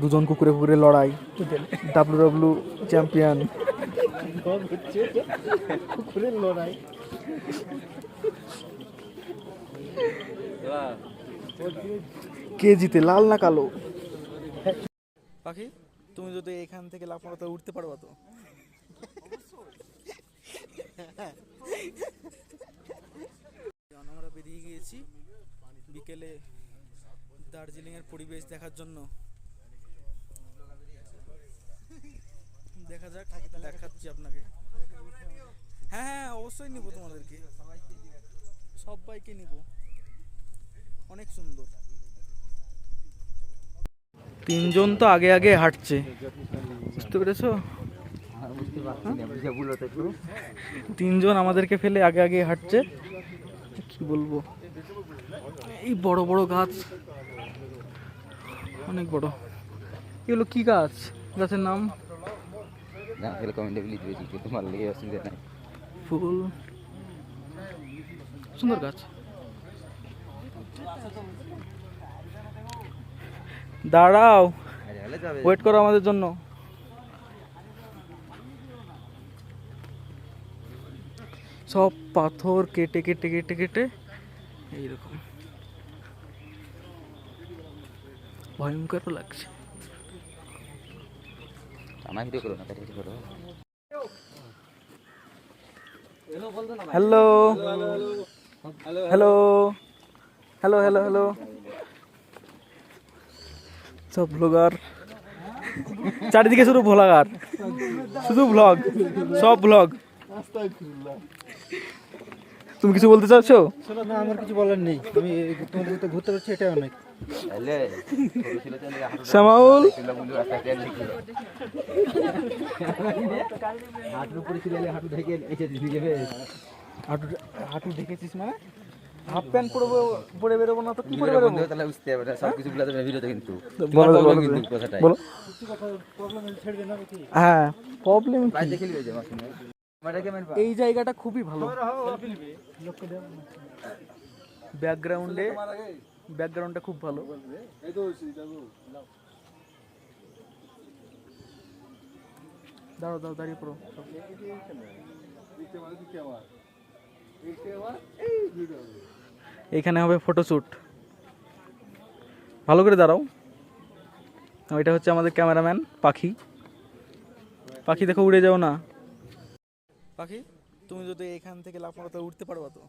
দুজন কুকুরে কুকুরে লড়াই। W W champion. কুকুরের লড়াই কে জিতে, লাল না কালো? পাখি, তুমি যদি এখান থেকে লাফ মারো উঠতে পারবা তো। আমরা বেরিয়ে গিয়েছি বিকেলে দার্জিলিং এর পরিবেশ দেখার জন্য। দেখা যাক দেখাচ্ছি আপনাকে। হ্যাঁ হ্যাঁ অবশ্যই নিব তোমাদেরকে। সবাইকে নিব। অনেক সুন্দর। তিনজন তো আগে আগে হাঁটছে। বুঝতে পেরেছ? তিনজন আমাদেরকে ফেলে আগে আগে হাঁটছে। কি বলব? এই বড় বড় গাছ। অনেক বড়। এগুলো কি গাছ? গাছের নাম? না তাহলে কমেন্টে প্লিজ বেশি তোমার লেগে, অসুবিধা নাই। ফুল। সুন্দর গাছ। দাঁড়াও। ওয়েট করো আমাদের জন্য। সব পাথর কেটে কেটে কেটে কেটে। এইরকম। ভয়ঙ্কর লাগছে। আমার ভিডিও করো না তাই ভিডিও করো। Hello hello hello hello hello সব ব্লগার চারিদিকে শুধু ভ্লগার শুধু ব্লগ সব ব্লগ তুমি কিছু বলতে চাচ্ছো? না আমার কিছু বলার নেই। আমি তোমাদের সাথে ঘুরতে পারছি এটাই অনেক। শ্যামাউল হাঁটু হাঁটু দেখেছিস মানে? হাফ প্যান্ট পরে পরে বেরোবো না তো কি কি পরে বেরোবো? তাহলে বুঝতে হবে সব কিছু বলে দেবে ভিডিওতে কিন্তু। বলো, বলো হ্যাঁ প্রবলেম এই জায়গাটা খুবই ভালো। ব্যাকগ্রাউন্ডে ব্যাকগ্রাউন্ডটা খুব ভালো। দাঁড়াও দাঁড়াও দাঁড়িয়ে পড়ো। এখানে হবে ফটোশ্যুট ভালো করে দাঁড়াও। এটা হচ্ছে আমাদের ক্যামেরাম্যান পাখি। পাখি দেখো উড়ে যাও না। পাখি তুমি যদি এখান থেকে লাফ মারো তো উঠতে পারবা তো।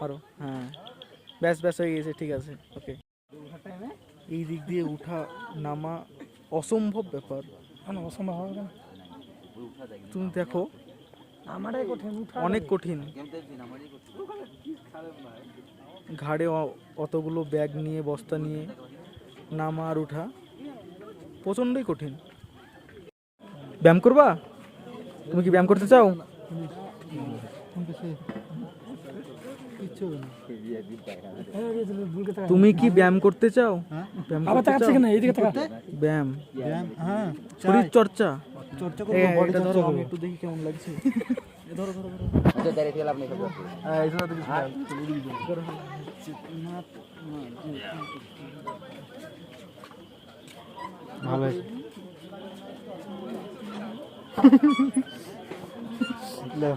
পারো হ্যাঁ ব্যাস ব্যাস হয়ে গেছে ঠিক আছে ওকে এই দিক দিয়ে উঠা নামা অসম্ভব ব্যাপার। অসম্ভব হবে তুমি দেখো আমারই কঠিন অনেক কঠিন। ঘাড়ে অতগুলো ব্যাগ নিয়ে বস্তা নিয়ে নামা আর উঠা প্রচণ্ডই কঠিন। ব্যায়াম করবা? তুমি কি ব্যায়াম করতে চাও? তুমি কি ব্যায়াম করতে চাও? হ্যাঁ? ব্যায়াম করতে ব্যায়াম। ব্যায়াম হ্যাঁ। শরীর চর্চা চর্চা করব বডি চর্চা করব একটু দেখি কেমন লাগছে। ধরো ধরো ধরো। তো দাঁড়িয়ে থেকে লাভ হ্যাঁ, তো কিছু। ভালো। আছে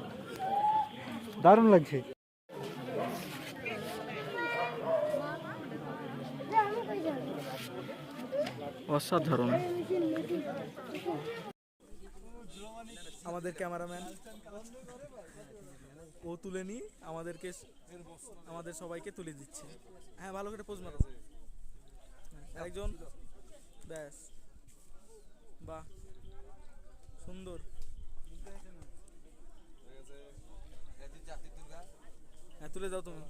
দারুণ লাগছে। অসাধারণ। আমাদের ক্যামেরাম্যান। ও তুলে নি আমাদেরকে আমাদের সবাইকে তুলে দিচ্ছে। হ্যাঁ ভালো করে পোজ মারো। একজন ব্যাস। বাহ। সুন্দর। হ্যাঁ তুলে দাও তুমি।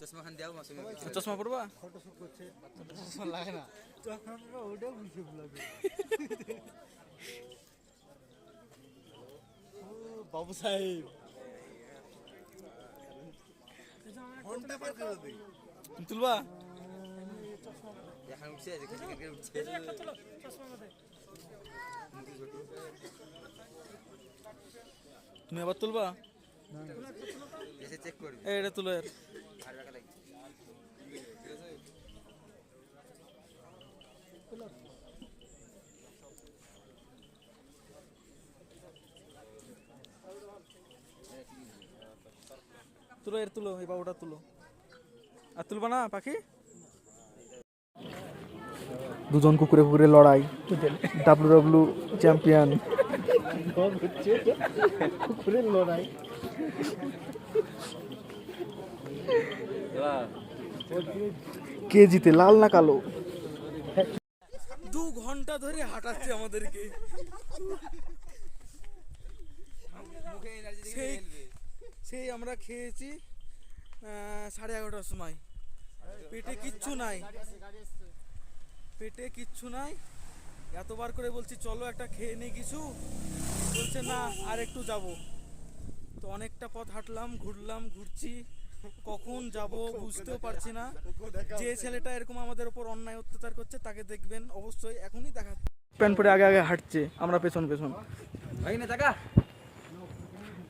চশমা খান দাও মাসুম চশমা পড়বা লাগে না। চশমা ওটা বুঝে লাগে বাবু সাহেব। তুলবা। এখন উঠছে দেখেছি ক্রিকেট উঠছে। তুমি আবার তুলবা? এসে চেক করবি। এটা তুলো এর। আর টাকা তুলো এর তুলো এই বাবুটা তুলো। আর তুলবা না পাখি? দুজন কুকুরে কুকুরে লড়াই। W W champion. কুকুরের লড়াই। কে জিতে লাল না কালো? দু ঘণ্টা ধরে হাঁটাচ্ছে আমাদেরকে। মুখে এনার্জি দেখে সেই- সেই আমরা খেয়েছি সাড়ে এগারোটার সময়। পেটে কিচ্ছু নাই। পেটে কিচ্ছু নাই। এতবার করে বলছি চলো একটা খেয়ে নেই কিছু। বলছে না আর একটু যাব। তো অনেকটা পথ হাঁটলাম ঘুরলাম ঘুরছি। কখন যাব বুঝতেও পারছি না। যে ছেলেটা এরকম আমাদের উপর অন্যায় অত্যাচার করছে তাকে দেখবেন অবশ্যই। এখনই দেখা প্যান্ট পরে আগে আগে হাঁটছে। আমরা পেছন পেছন। ভাই না টাকা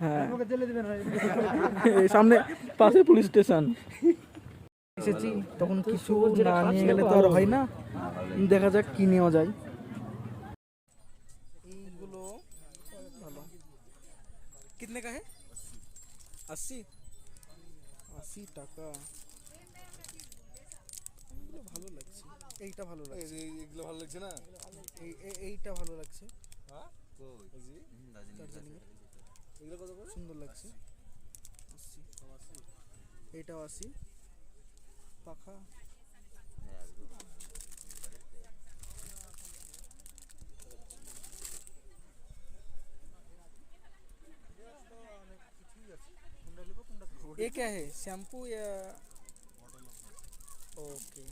হ্যাঁ। আমাকে জেলে দিবেন সামনে পাশে পুলিশ স্টেশন। এসেছি তখন কিছু না নিয়ে গেলে তো আর হয় না। দেখা যাক কি নেওয়া যায়। এইগুলো ভালো। কিতনে কা হে আশি। আশি টাকা। এগুলো ভালো লাগছে। এইটা ভালো লাগছে। এগুলো ভালো লাগছে না? এই এই- এইটা ভালো লাগছে। হ্যাঁ? দার্জিলিং এগুলো কত করে সুন্দর লাগছে আশি এইটাও আশি পাখা ये क्या है शैम्पू या ओके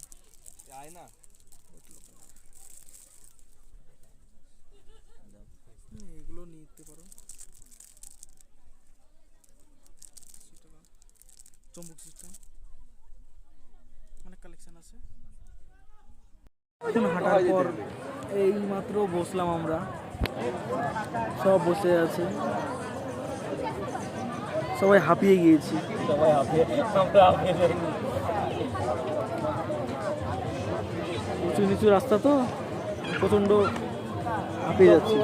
আয় না হুম, এগুলো নিতে পারো চম্বুক সিস্টেম অনেক কালেকশন আছে। এখন হাঁটার পর এই মাত্র বসলাম আমরা। সব বসে আছে। সবাই হাঁপিয়ে গিয়েছি। উঁচু নিচু রাস্তা তো প্রচণ্ড হাঁপিয়ে যাচ্ছে।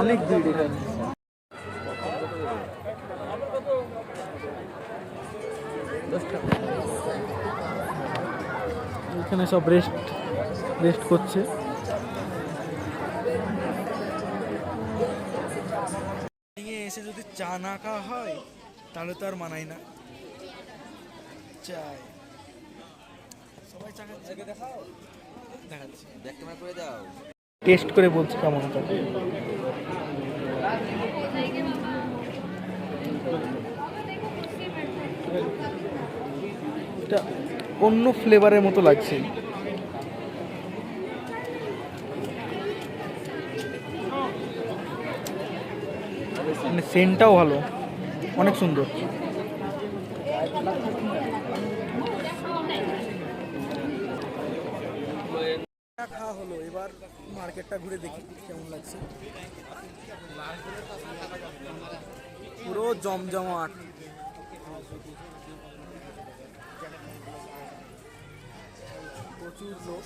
অনেক ভিড় এখানে। এখানে সব রেস্ট রেস্ট করছে। এসে যদি চা না খাওয়া হয় তাহলে তো আর মানায় না। চাই। সবাই চা খাচ্ছে দেখাও? দেখাচ্ছি। ব্যাগ ক্যামেরা করে দাও। টেস্ট করে বলছি কেমন এটা এটা অন্য ফ্লেভারের মতো লাগছে। মানে সেন্টটাও ভালো। অনেক সুন্দর। খাওয়া হলো এবার মার্কেটটা ঘুরে দেখি কেমন লাগছে পুরো জমজমাট। প্রচুর লোক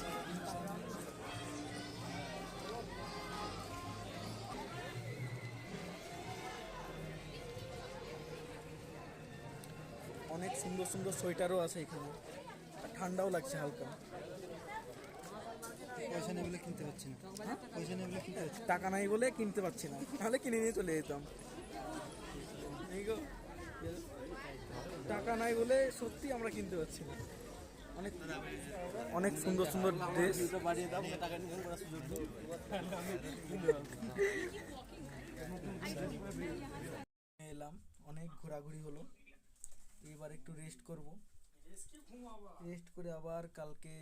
অনেক সুন্দর সুন্দর সোয়েটারও আছে এখানে। আর ঠান্ডাও লাগছে হালকা। পয়সা নেই বলে কিনতে পারছি না। পয়সা নেই বলে কিনতে পারছি টাকা নাই বলে কিনতে পারছি না। তাহলে কিনে নিয়ে চলে যেতাম। টাকা নাই বলে সত্যি আমরা কিনতে পারছি না। অনেক অনেক সুন্দর সুন্দর ড্রেস এলাম, অনেক ঘোরাঘুরি হলো। এবার একটু রেস্ট করব। রেস্ট করে আবার কালকে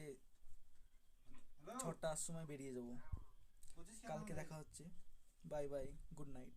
ছটার সময় বেরিয়ে যাব। কালকে দেখা হচ্ছে। Bye bye good night